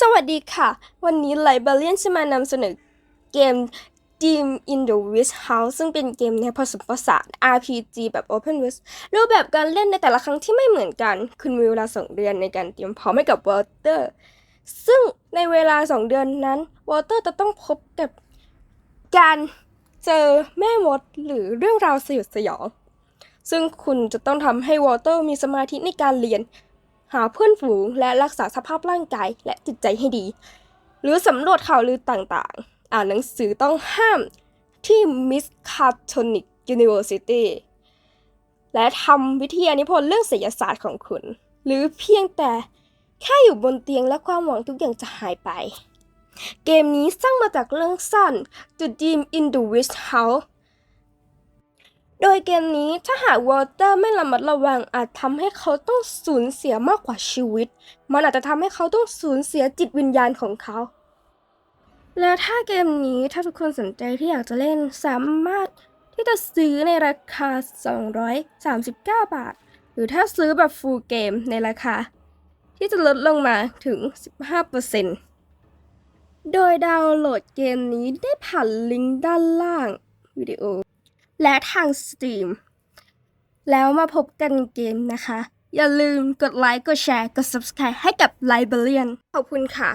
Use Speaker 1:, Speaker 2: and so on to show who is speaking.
Speaker 1: สวัสดีค่ะ วันนี้ไลบ r เ r ียนจะมานำเสนอเกม Dream in the Wish House ซึ่งเป็นเกมแนผสมผสาน RPG แบบ Open World รูปแบบการเล่นในแต่ละครั้งที่ไม่เหมือนกัน คุณมีเวลา 2 เดือนในการเตรียมพร้อมให้กับวอเตอร์ ซึ่งในเวลา 2 เดือนนั้นวอเตอร์จะต้องพบกับการเจอแม่มดหรือเรื่องราวสยดสยอง ซึ่งคุณจะต้องทำให้วอเตอร์มีสมาธิในการเรียน หาเพื่อนฝูงและรักษาสภาพร่างกายและจิตใจให้ดี หรือสำรวจข่าวลือต่างๆ อ่านหนังสือต้องห้ามที่ Miss Cartonic University และทำวิทยานิพนธ์เรื่องศิลศาสตร์ของคุณ หรือเพียงแต่แค่อยู่บนเตียงและความหวังทุกอย่างจะหายไป เกมนี้สร้างมาจากเรื่องสั้น The Dream in the Wish House โดยเกมนี้ถ้าหากวอเตอร์ไม่ระมัดระวังอาจทำให้เขาต้องสูญเสียมากกว่าชีวิต มันอาจจะทำให้เขาต้องสูญเสียจิตวิญญาณของเขา และถ้าเกมนี้ถ้าทุกคนสนใจที่อยากจะเล่นสามารถที่จะซื้อในราคา 239 บาท หรือถ้าซื้อแบบฟูลเกมในราคา ที่จะลดลงมาถึง 15%โดยดาวน์โหลดเกมนี้ได้ผ่านลิงก์ด้านล่างวิดีโอ และทางสตรีม แล้วมาพบกันเกมนะคะ อย่าลืมกดไลค์ กดแชร์ กด Subscribe ให้กับ Librarian ขอบคุณค่ะ